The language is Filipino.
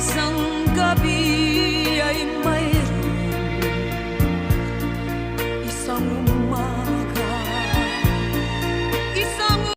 isang gabi.